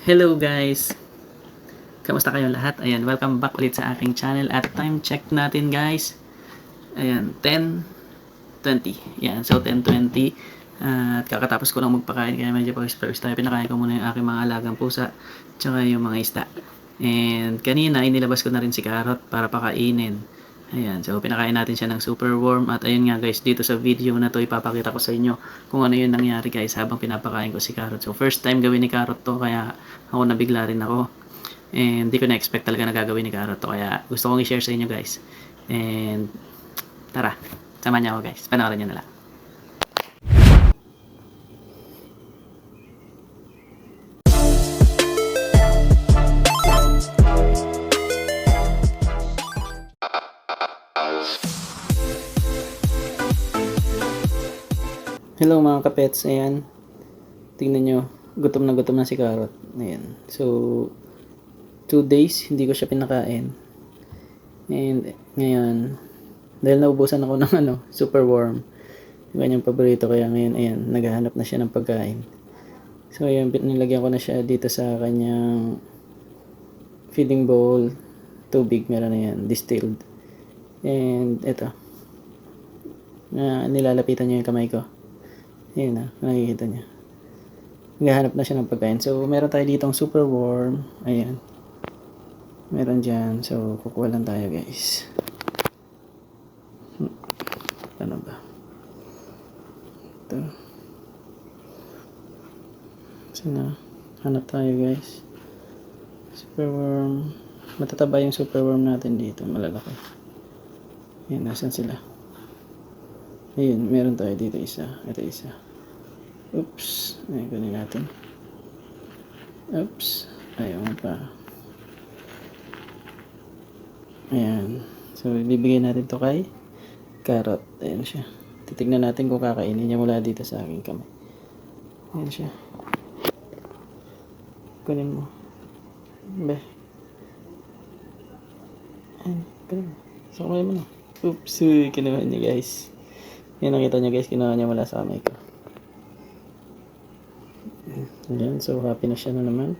Hello guys! Kamusta kayo lahat? Ayan, welcome back ulit sa aking channel at time check natin guys. Ayan, 10.20. Ayan, so 10.20. At kakatapos ko lang magpakain kaya medyo pawis first tayo. Pinakain ko muna yung aking mga alagang pusa tsaka yung mga isda. And kanina inilabas ko na rin si Carrot para pakainin. Ayan, so pinakain natin siya ng super warm at ayun nga guys, dito sa video na to ipapakita ko sa inyo kung ano yung nangyari guys habang pinapakain ko si Carrot. So first time gawin ni Carrot to kaya ako nabigla rin ako. And di ko na-expect talaga na gagawin ni Carrot to kaya gusto kong i-share sa inyo guys. And tara, samahan niyo ako guys. Panoorin niyo na lang. Hello mga kapets, ayan. Tingnan nyo, gutom na gutom na si Carrot. Ayan. So, two days, hindi ko siya pinakain. And, ngayon, dahil naubusan ako ng ano, super warm. Yung kanyang paborito, kaya ngayon, ayan, naghahanap na siya ng pagkain. So, ayan, nilagyan ko na siya dito sa kanyang feeding bowl. Tubig, meron na yan, distilled. And, eto. Na nilalapitan niya yung kamay ko. Ayan na, nakikita niya. Naghahanap na siya ng pagkain. So, meron tayo ditong super warm. Ayan. Meron dyan. So, kukuha lang tayo guys. Hmm. Ano ba? Ito. Sana, hanap tayo guys. Super worm. Matataba yung super worm natin dito. Malalaki. Ayan, nasan sila? Ayun, meron tayo dito isa. Ito isa. Oops. Ayun, kunin natin. Oops. Ayaw pa. Ayan. So, bibigay natin to kay Carrot. Ayan siya. Titignan natin kung kakainin niya mula dito sa aking kamay. Ayan siya. Kunin mo. Be. Ayan, kunin mo. Sa kamay mo na. Oops. Kinuha niya guys. Yan nakita niya guys, kinuha niya mula sa kamay ko. Ayan, so happy na siya na naman.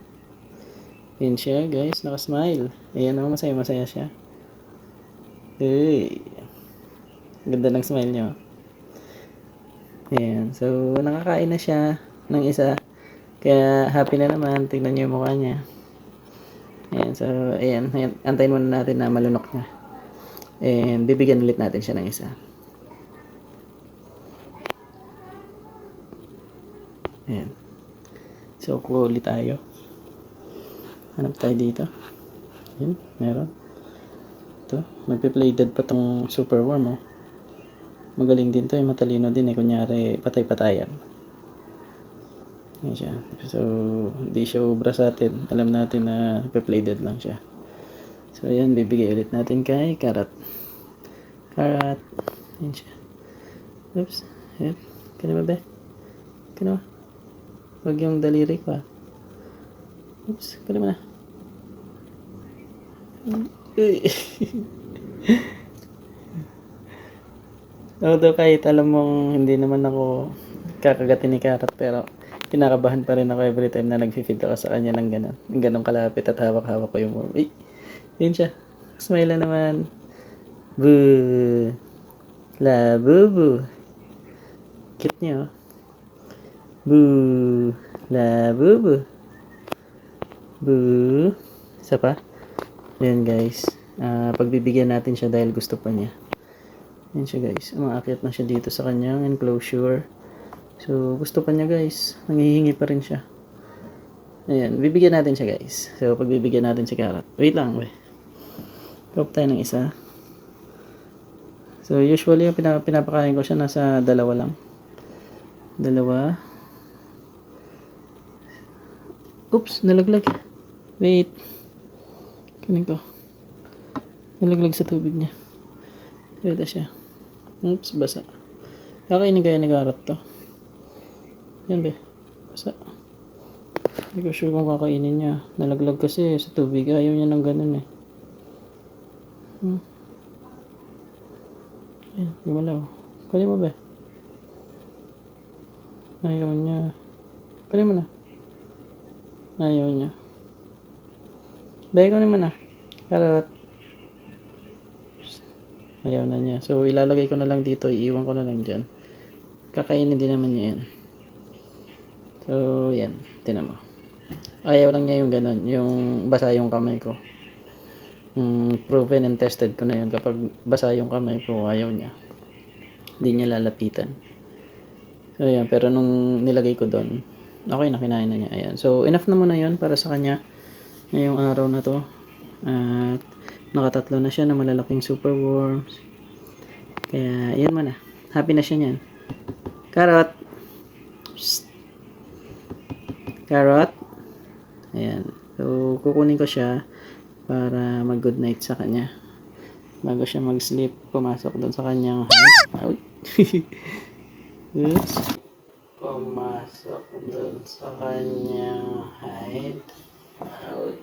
Yan siya guys, nakasmile. Ayan naman, masaya masaya siya. Hey. Ganda ng smile niya. Ayan, so nakakain na siya ng isa. Kaya happy na naman, tingnan niyo yung mukha niya. Ayan, so ayan, ayan, antayin muna natin na malunok niya. And bibigyan ulit natin siya ng isa. Ayan. So, kuha ulit tayo. Hanap tayo dito. Ayan, meron. Ito, magpe-play dead pa tong super worm, oh. Magaling din to, eh. matalino din, eh. Kunyari, patay-patayan. Ayan siya. So, hindi siya ubra sa atin. Alam natin na nagpe-play dead lang siya. So, ayan, bibigay ulit natin kay Karat. Karat. Ayan siya. Oops. Ayan. Kaya ba, be? Kaya ba? Huwag yung daliri ko ah. Oops, kali mo na. Although kahit alam mong hindi naman ako kakagatin ni Karat pero kinakabahan pa rin ako every time na nag-feed ako sa kanya ng gano'n. Ganong kalapit at hawak-hawak ko yung worm. Ay, yun siya. Smile na naman. Boo. La boo boo. Cute niya oh. Boo. La boo boo. Boo. Isa pa. Ayan guys. Ah, pagbibigyan natin siya dahil gusto pa niya. Ayan siya guys. Umaakit na siya dito sa kanyang enclosure. So, gusto pa niya guys. Nangihingi pa rin siya. Ayan. Bibigyan natin siya guys. So, pagbibigyan natin si Carrot. Wait lang. Wait. Drop tayo ng isa. So, usually yung pinap pinapakain ko siya nasa dalawa lang. Dalawa. Oops, nalaglag. Wait. Kanin ko. Nalaglag sa tubig niya. Ito siya. Oops, basa. Kakainin kaya nag-arat to. Yan be. Basa. Hindi ko sure kung kakainin niya. Nalaglag kasi sa tubig. Ayaw niya ng ganun eh. Hmm. Ayan, gumalaw. Kunin mo be. Ayaw niya. Kunin mo na. Ayaw niya. Bay ko naman ah. Carrot. Ayaw na niya. So, ilalagay ko na lang dito. Iiwan ko na lang dyan. Kakainin din naman niya yan. So, yan. Tinan mo. Ayaw lang niya yung ganun. Yung basa yung kamay ko. Mm, proven and tested ko na yun. Kapag basa yung kamay ko, ayaw niya. Hindi niya lalapitan. So, yan. Pero nung nilagay ko doon, okay na, kinain na niya. Ayan. So, enough na muna yun para sa kanya ngayong araw na to. At nakatatlo na siya na malalaking superworms. Kaya, yan muna. Happy na siya niyan. Carrot. Psst. Carrot. Ayan. So, kukunin ko siya para mag good night sa kanya. Bago siya mag-sleep, pumasok doon sa kanyang. Ay. Oops. Pumasok doon sa kanyang hide. Out.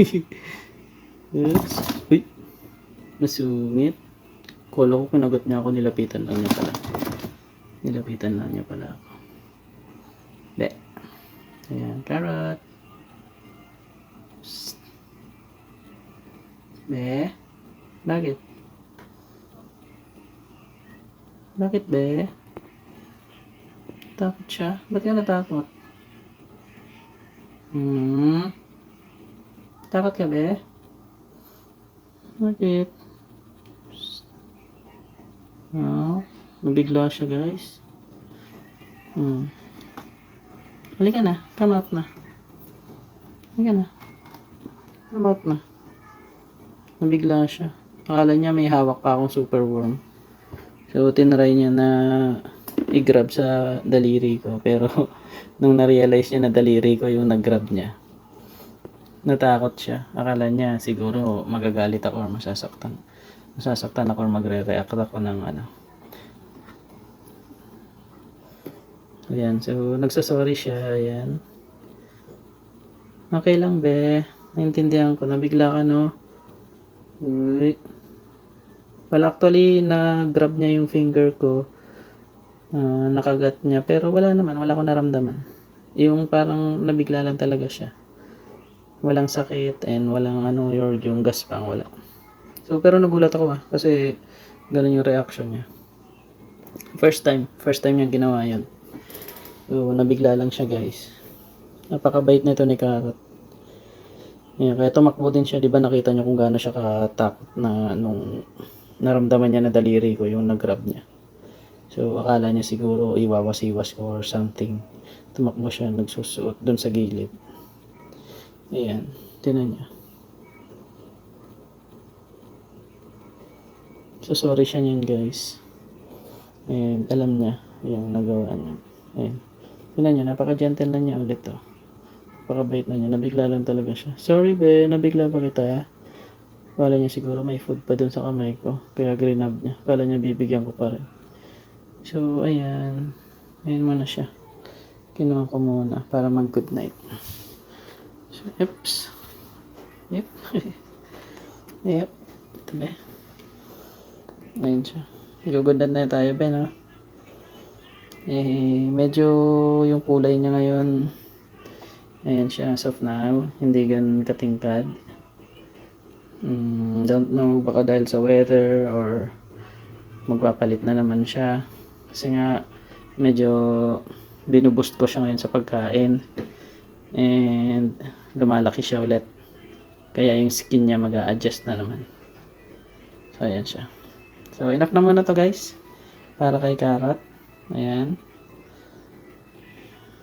Oops. Uy. Masungit. Kala ko kinagat niya ako, nilapitan lang niya pala. Nilapitan lang niya pala ako. Ayan, carrot. Psst. Be. Bakit? Bakit, be? Takot siya? Ba't ka natakot? Hmm. Takot ka, be? Bakit? Psst. Oh, nabigla siya, guys. Hmm. Halika na. Come out na. Halika na. Come out na. Nabigla siya. Akala niya may hawak pa akong superworm. So, tinry niya na i-grab sa daliri ko. Pero, nung na-realize niya na daliri ko yung nag-grab niya, natakot siya. Akala niya siguro magagalit ako or masasaktan. Masasaktan ako or magre-react ako ng ano. Ayan, so nagsasorry siya, ayan. Okay lang, be. Naintindihan ko, nabigla ka, no? Uy. Well, actually, na-grab niya yung finger ko. Ah, nakagat niya. Pero wala naman, wala akong naramdaman. Yung parang nabigla lang talaga siya. Walang sakit and walang ano, your, yung gaspang, wala. So, pero nagulat ako ah, kasi ganun yung reaction niya. First time, first time niya ginawa yun. So, nabigla lang siya guys. Napakabait nito ni Carrot. Yan, kaya tumakbo din siya, di ba nakita niyo kung gaano siya katakot na nung naramdaman niya na daliri ko yung nag-grab niya. So, akala niya siguro iwawas-iwas or something. Tumakbo siya, nagsusuot doon sa gilid. Ayan, tinan niya. So, sorry siya niyan guys. And alam niya yung nagawa niya. Ayan. Tinan niya, napaka-gentle na niya ulit to. Napakabait na niya. Nabigla lang talaga siya. Sorry be, nabigla pa kita. Kala niya siguro may food pa dun sa kamay ko. Kaya grinab niya. Kala niya bibigyan ko pa rin. So, ayan. Ayan muna siya. Kinuha ko muna para mag good night. So, eps. Yep. yep. Ito be. Ayun siya. Igugundan na tayo, Ben, no? Eh, medyo yung kulay niya ngayon, ayan siya, as of now, hindi gan katingkad. Mm, don't know, baka dahil sa weather or magpapalit na naman siya. Kasi nga, medyo binuboost ko siya ngayon sa pagkain. And, lumalaki siya ulit. Kaya yung skin niya mag adjust na naman. So, ayan siya. So, enough na muna to guys. Para kay Carrot. Ayan.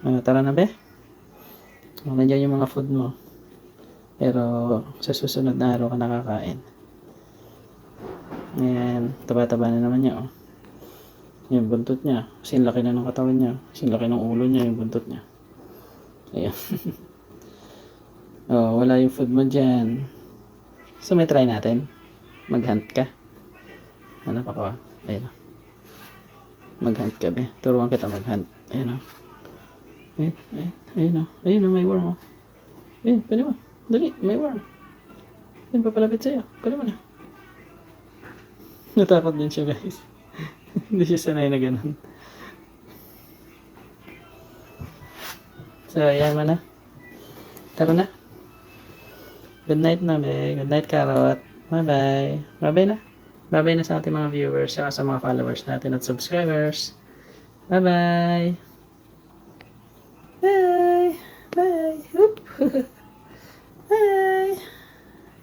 Uh, tara na be. Nandiyan yung mga food mo. Pero, sa susunod na araw ka nakakain. Ayan. Taba-taba na naman niya, oh. Yung buntot niya. Kasi laki na ng katawan niya. Kasi laki ng ulo niya, yung buntot niya. Ayan. oh, wala yung food mo dyan. So, may try natin. Mag-hunt ka. Ano pa ko? Ayun. Oh. Mag-hunt ka be. Turuan kita mag-hunt. Ayun o. Ayun, ayun, ayun o. Ayun o, may worm o. Ayun, pwede mo. Dali, may worm. Ayun, papalapit sa'yo. Pwede mo na. Natakot din siya, guys. Hindi siya sanay na ganun. So, ayan mo na. Tara na. Good night na, be. Good night, Carrot. Bye-bye. Bye-bye na. Bye-bye na sa ating mga viewers, saka sa mga followers natin at subscribers. Bye-bye. Bye. Bye. Oop. Bye.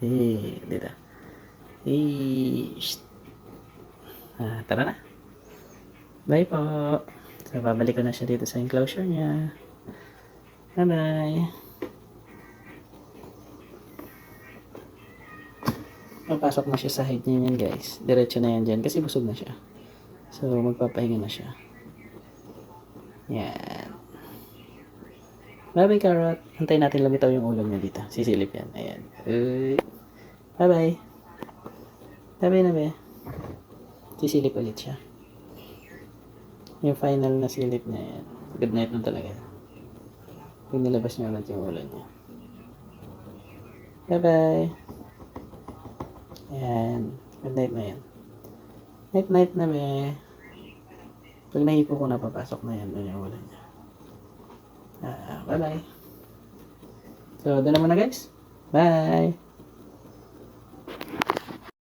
Hey, dito. Hey. Shh. Ah, tara na. Bye po. So, babalik ko na siya dito sa enclosure niya. Bye-bye. Papasok na siya sa height niya yan, guys. Diretso na yan dyan kasi busog na siya. So, magpapahinga na siya. Yan. Bye-bye, Carrot. Antayin natin lumitaw yung ulam niya dito. Sisilip yan. Ayan. Bye-bye. Bye-bye na, be. Sisilip ulit siya. Yung final na silip niya yan. Good night na talaga. Pag nilabas niya ulit yung ulan niya. Bye-bye. Ayan. Good night na yan. Night na, be. Pag nahipo ko na, papasok na yan. Doon yung ulan niya. Ah, bye-bye. So, doon naman na guys. Bye!